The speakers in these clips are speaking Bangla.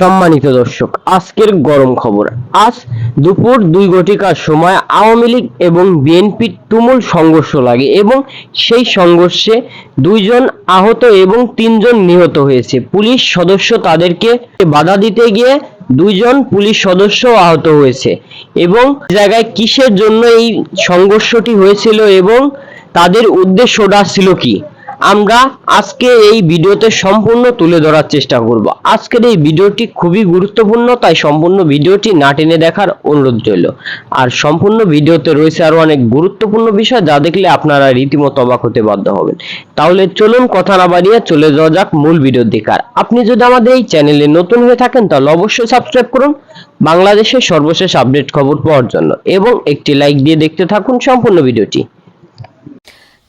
সম্মানিত দর্শক, আজকের গরম খবর। আজ দুপুর দুই ঘটিকার সময় আওয়ামী লীগ এবং বিএনপির তুমুল সংঘর্ষ লাগে এবং সেই সংঘর্ষে দুইজন আহত এবং তিনজন নিহত হয়েছে। পুলিশ সদস্য তাদেরকে বাধা দিতে গিয়ে দুইজন পুলিশ সদস্য আহত হয়েছে এবং জায়গায় কিসের জন্য এই সংঘর্ষটি হয়েছিল এবং তাদের উদ্দেশ্যটা ছিল কি? আমরা আজকে এই ভিডিওতে সম্পূর্ণ তুলে ধরার চেষ্টা করব। আজকের এই ভিডিওটি খুবই গুরুত্বপূর্ণ, তাই সম্পূর্ণ ভিডিওটি না টেনে দেখার অনুরোধ রইল। আর সম্পূর্ণ ভিডিওতে রয়েছে আরও অনেক গুরুত্বপূর্ণ বিষয় যা দেখলে আপনারা রীতিমতো অবাক হতে বাধ্য হবেন। তাহলে চলুন কথা না বাড়িয়ে চলে যাওয়া যাক মূল ভিডিওর দিকে। আর আপনি যদি আমাদের এই চ্যানেলে নতুন হয়ে থাকেন, তাহলে অবশ্যই সাবস্ক্রাইব করুন। বাংলাদেশের সর্বশেষ আপডেট খবর পাওয়ার জন্য এবং একটি লাইক দিয়ে দেখতে থাকুন সম্পূর্ণ ভিডিওটি।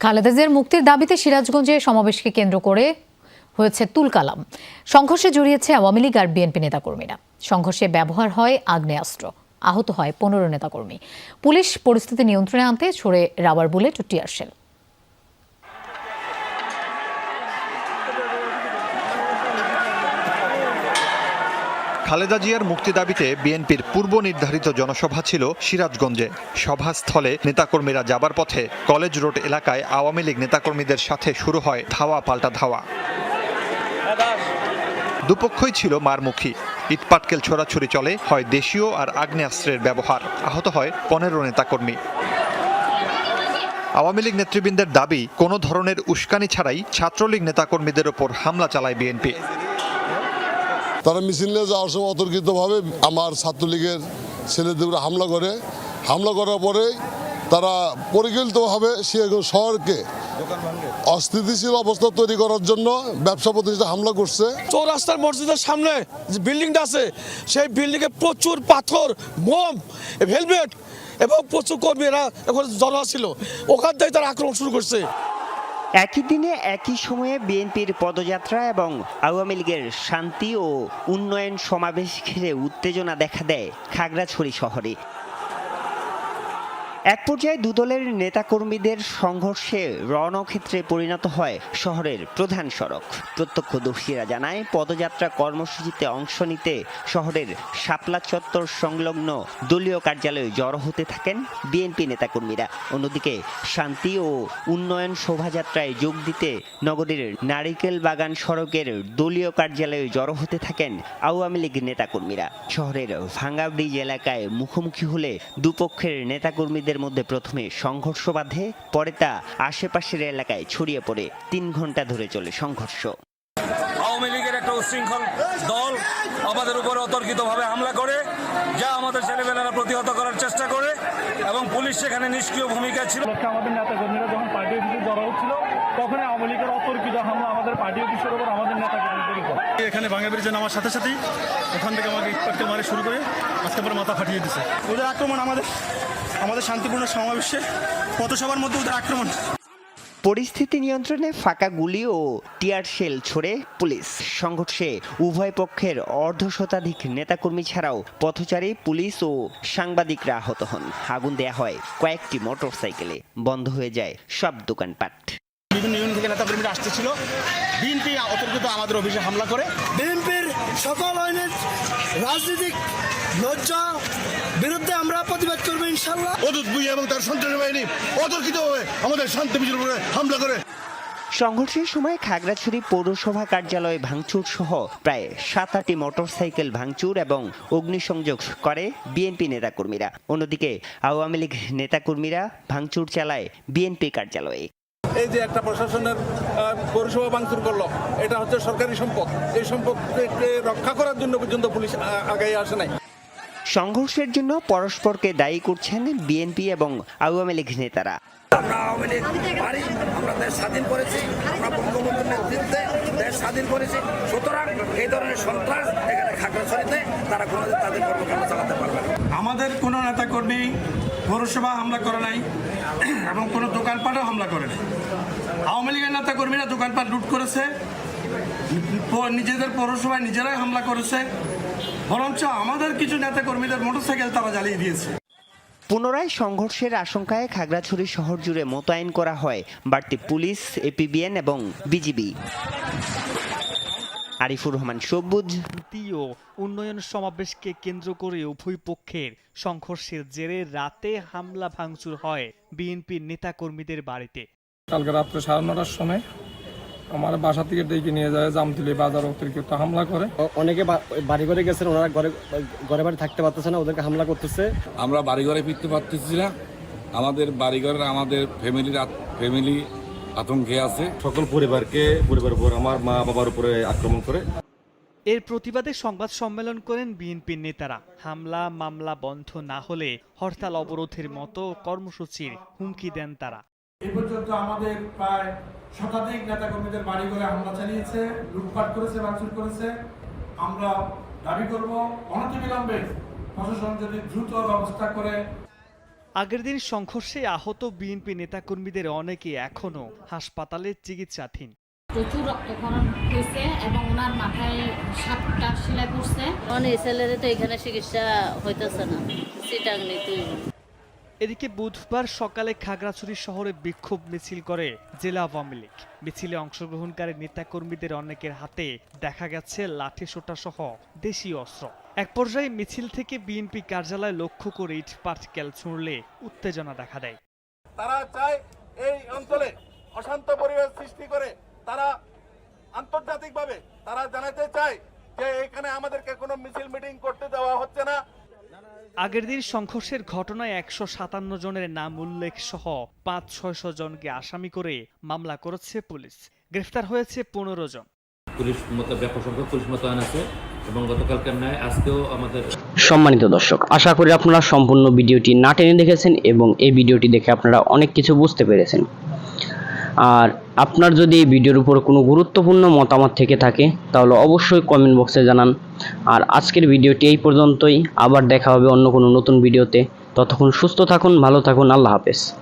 খালেদা জিয়ার মুক্তির দাবিতে সিরাজগঞ্জে সমাবেশকে কেন্দ্র করে হয়েছে তুলকালাম। সংঘর্ষে জড়িয়েছে আওয়ামী লীগ আর বিএনপি নেতাকর্মীরা। সংঘর্ষে ব্যবহার হয় আগ্নেয়াস্ত্র। আহত হয় পনেরো নেতাকর্মী। পুলিশ পরিস্থিতি নিয়ন্ত্রণে আনতে ছড়ে রাবার বুলেট ও টিয়ার খালেদা জিয়ার মুক্তি দাবিতে বিএনপির পূর্ব নির্ধারিত জনসভা ছিল সিরাজগঞ্জে। সভাস্থলে নেতাকর্মীরা যাবার পথে কলেজ রোড এলাকায় আওয়ামী লীগ নেতাকর্মীদের সাথে শুরু হয় ধাওয়া পাল্টা ধাওয়া। দুপক্ষই ছিল মারমুখী। ইটপাটকেল ছোড়াছুরি চলে, হয় দেশীয় আর আগ্নেয়াস্ত্রের ব্যবহার। আহত হয় পনেরো নেতাকর্মী। আওয়ামী লীগ নেতৃবৃন্দের দাবি, কোনো ধরনের উস্কানি ছাড়াই ছাত্রলীগ নেতাকর্মীদের ওপর হামলা চালায় বিএনপি। তারা মিছিল যাওয়ার সময় অতর্কিতভাবে আমার ছাত্রলীগের ছেলেদের উপরে হামলা করে। হামলা করার পরে তারা পরিকল্পিতভাবে সিরাজগঞ্জ শহরকে অস্থিতিশীল অবস্থা তৈরি করার জন্য ব্যবসা প্রতিষ্ঠানে হামলা করছে। চৌরাস্তার মসজিদের সামনে যে বিল্ডিংটা আছে, সেই বিল্ডিংয়ে প্রচুর পাথর, মোম হেলমেট এবং প্রচুর কর্মীরা এখন জড়ো ছিল। ওখান থেকে তারা আক্রমণ শুরু করছে। একই দিনে, একই সময়ে বিএনপির পদযাত্রা এবং আওয়ামী লীগের শান্তি ও উন্নয়ন সমাবেশ ঘিরে উত্তেজনা দেখা দেয় খাগড়াছড়ি শহরে। এক পর্যায়ে দুদলের নেতাকর্মীদের সংঘর্ষে রণক্ষেত্রে পরিণত হয় শহরের প্রধান সড়ক। প্রত্যক্ষদর্শীরা জানায়, পদযাত্রা কর্মসূচিতে অংশ নিতে শহরের শাপলা চত্বর সংলগ্ন দলীয় কার্যালয়ে জড়ো হতে থাকেন বিএনপি নেতাকর্মীরা। অন্যদিকে শান্তি ও উন্নয়ন শোভাযাত্রায় যোগ দিতে নগরীর নারিকেল বাগান সড়কের দলীয় কার্যালয়ে জড়ো হতে থাকেন আওয়ামী লীগ নেতাকর্মীরা। শহরের ভাঙ্গা এলাকায় মুখোমুখি হলে দুপক্ষের নেতাকর্মীদের মধ্যে প্রথমে সংঘর্ষ বাধে পরে তা আশেপাশের এলাকায় ছড়িয়ে পড়ে। তিন ঘণ্টা ধরে চলে সংঘর্ষ। আওয়ামী লীগের একটা উশৃঙ্খল দল আমাদের উপরে অতর্কিতভাবে হামলা করে যা আমাদের ছেলেমেয়েরা প্রতিহত করার চেষ্টা করে এবং পুলিশ সেখানে নিষ্ক্রিয় ভূমিকা ছিল। আমাদের নেতা কর্মীরা যখন পার্টি অফিসে জড়ো হচ্ছিল তখন আওয়ামী লীগের অতর্কিত হামলা আমাদের পার্টি অফিসের উপর আমাদের নেতা এখানে ভাঙা ব্রিজে নামার সাথে সাথেই ওখান থেকে আমাকে ইটপাটকেল মারে শুরু করে আজকে পরে মাথা ফাটিয়ে দিছে। ওদের আক্রমণ আমাদের। আমাদের শান্তিপূর্ণ সমাবেশে পথসভার মধ্যে ওদের আক্রমণ। পরিস্থিতি নিয়ন্ত্রণে ফাঁকা গুলি ও টিয়ার শেল ছড়ে পুলিশ। সংঘর্ষে উভয় পক্ষের অর্ধ শতাধিক নেতাকর্মী ছাড়াও পথচারী পুলিশ ও সাংবাদিকরা আহত হন। আগুন দেয়া হয় কয়েকটি মোটর সাইকেলে বন্ধ হয়ে যায় সব দোকানপাট। বিভিন্ন ইউনিয়ন থেকে নেতাকর্মীরা আসতেছিল। বিএনপি অতর্কিত আমাদের অফিসে হামলা করে। বিএনপির সকল আইনের রাজনৈতিক লজ্জা প্রতিবাদ করব ইনশাল্লাহ অদূত বুই এবং তার সন্ত্রাসী বাহিনী অতর্কিতভাবে আমাদের শান্তি উপরে হামলা করে। সংঘর্ষের সময় খাগড়াছড়ি পৌরসভা কার্যালয় ভাঙচুর সহ প্রায় সাত আটটি মোটরসাইকেল ভাঙচুর এবং অগ্নিসংযোগ করে বিএনপি নেতাকর্মীরা। অন্যদিকে আওয়ামী লীগ নেতাকর্মীরা ভাঙচুর চালায় বিএনপি কার্যালয়ে। এই যে একটা প্রশাসনের পৌরসভা ভাঙচুর করল এটা হচ্ছে সরকারি সম্পদ। এই সম্পদকে রক্ষা করার জন্য পর্যন্ত পুলিশ আ- আগাই আসে নাই। সংঘর্ষের জন্য পরস্পরকে দায়ী করছেন বিএনপি এবং আওয়ামী লীগ নেতারা। আমরা আওয়ামী লীগ পারি আমরা দেশ স্বাধীন করেছি আমরা বঙ্গবন্ধুর নেতৃত্বে দেশ স্বাধীন করেছি। সুতরাং এই ধরনের সন্ত্রাস এখানে খাগড়াছড়িতে তারা কোনোদিন তাদের কর্মকাণ্ড চালাতে পারবে আমাদের কোনো নেতাকর্মী পৌরসভা হামলা করে নাই এবং কোনো দোকানপাটও হামলা করে নাই। আওয়ামী লীগের নেতাকর্মীরা দোকানপাট লুট করেছে নিজেদের পৌরসভায় নিজেরাই হামলা করেছে। বরঞ্চ আমাদের কিছু নেতাকর্মীদের মোটরসাইকেল তারা জ্বালিয়ে দিয়েছে। পুনরায় সংঘর্ষের আশঙ্কায় খাগড়াছড়ি শহর জুড়ে মোতায়েন করা হয়। বাড়তি পুলিশ এপিবিএন এবং বিজিবি। আরিফুর রহমান সবুজ। তৃতীয় উন্নয়ন সমাবেশকে কেন্দ্র করে উভয় পক্ষের সংঘর্ষের জেরে রাতে হামলা ভাঙচুর হয় বিএনপির নেতাকর্মীদের বাড়িতে। কালকে রাত্রে সাড়ে নটার সময় আমার বাসা থেকে ডেকে নিয়ে যায় জামতুলি বাজার অতিরিক্ত হামলা করে। অনেকে বাড়ি ঘরে গেছেন ওনারা ঘরে ঘরে বাড়ি থাকতে পারতেছে না ওদেরকে হামলা করতেছে। আমরা বাড়িঘরে ফিরতে পারতেছি না। আমাদের বাড়িঘরের আমাদের ফ্যামিলির ফ্যামিলি আতঙ্কে আছে। সকল পরিবারকে পরিবারের উপর আমার মা বাবার উপরে আক্রমণ করে। এর প্রতিবাদে সংবাদ সম্মেলন করেন বিএনপির নেতারা। হামলা মামলা বন্ধ না হলে হরতাল অবরোধের মতো কর্মসূচির হুমকি দেন তারা। এই পর্যন্ত আমাদের প্রায় শতাধিক নেতাকর্মীদের বাড়ি ঘরে হামলা চালিয়েছে লুটপাট করেছে ভাঙচুর করেছে। আমরা দাবি করব অনতিবিলম্বে প্রশাসন যদি দ্রুত ব্যবস্থা করে। আগের দিন সংঘর্ষে আহত বিএনপি নেতাকর্মীদের অনেকে এখনও হাসপাতালে চিকিৎসাধীন। প্রচুর রক্তক্ষরণ হয়েছে এবং ওনার মাথায় সাতটা সেলাই পড়ছে। অনেক ছেলেরে তো এখানে চিকিৎসা হইতেছে না সিটাং নিতে এদিকে বুধবার সকালে খাগড়াছড়ি শহরে বিক্ষোভ মিছিল করে জেলা আওয়ামী লীগ। মিছিলে অংশগ্রহণকারী নেতাকর্মীদের অনেকের হাতে দেখা গেছে লাঠি সোটা সহ দেশীয় অস্ত্র। এক পর্যায়ে মিছিল থেকে বিএনপি কার্যালয় লক্ষ্য করে ইট পাটকেল ছুঁড়লে উত্তেজনা দেখা দেয়। তারা চায় এই অঞ্চলে অশান্ত পরিবেশ সৃষ্টি করে। তারা আন্তর্জাতিকভাবে তারা জানাতে চায় যে এখানে আমাদেরকে কোনো মিছিল মিটিং করতে দেওয়া হচ্ছে না। আগের দিন সংঘর্ষের ঘটনায় একশো সাতান্ন জনের নাম উল্লেখ সহ পাঁচ ছয়শো জনকে আসামি করে মামলা করেছে পুলিশ। গ্রেফতার হয়েছে পনেরো জন। পুলিশ মতো ব্যাপক সংখ্যক পুলিশ মোতায়েন আছে এবং গতকালকার ন্যায় আজকেও আমাদের সম্মানিত দর্শক আশা করি আপনারা সম্পূর্ণ ভিডিওটি না টেনে দেখেছেন এবং এই ভিডিওটি দেখে আপনারা অনেক কিছু বুঝতে পেরেছেন। আর আপনার যদি এই ভিডিওর উপর কোনো গুরুত্বপূর্ণ মতামত থেকে থাকে, তাহলে অবশ্যই কমেন্ট বক্সে জানান। আর আজকের ভিডিওটি এই পর্যন্তই। আবার দেখা হবে অন্য কোনো নতুন ভিডিওতে। ততক্ষণ সুস্থ থাকুন, ভালো থাকুন। আল্লাহ হাফেজ।